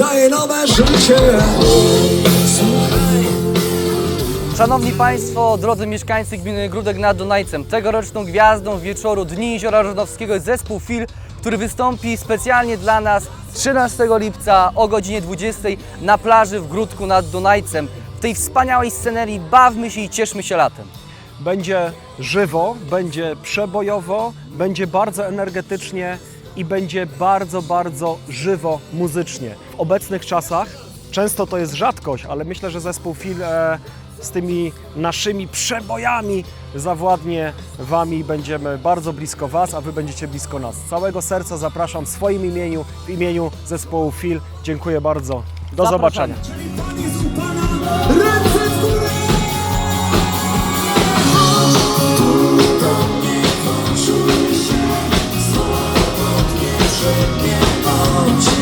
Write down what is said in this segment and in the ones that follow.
Słuchaj, nowe życie. Szanowni Państwo, drodzy mieszkańcy gminy Grudek nad Dunajcem, tegoroczną gwiazdą wieczoru Dni Jeziora Żydowskiego jest zespół FIL, który wystąpi specjalnie dla nas 13 lipca o godzinie 20 na plaży w Grudku nad Dunajcem. W tej wspaniałej scenerii bawmy się i cieszmy się latem. Będzie żywo, będzie przebojowo, będzie bardzo energetycznie i będzie bardzo, bardzo żywo muzycznie. W obecnych czasach często to jest rzadkość, ale myślę, że zespół Fil e, z tymi naszymi przebojami zawładnie Wami. Będziemy bardzo blisko Was, a Wy będziecie blisko nas. Z całego serca zapraszam w swoim imieniu, w imieniu zespołu Fil. Dziękuję bardzo. Do Zapraszamy. zobaczenia. again, oh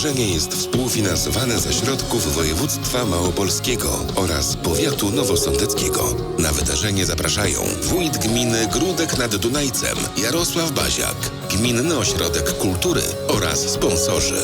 Wydarzenie jest współfinansowane ze środków województwa małopolskiego oraz powiatu nowosądeckiego. Na wydarzenie zapraszają wójt gminy Grudek nad Dunajcem Jarosław Baziak, Gminny Ośrodek Kultury oraz sponsorzy.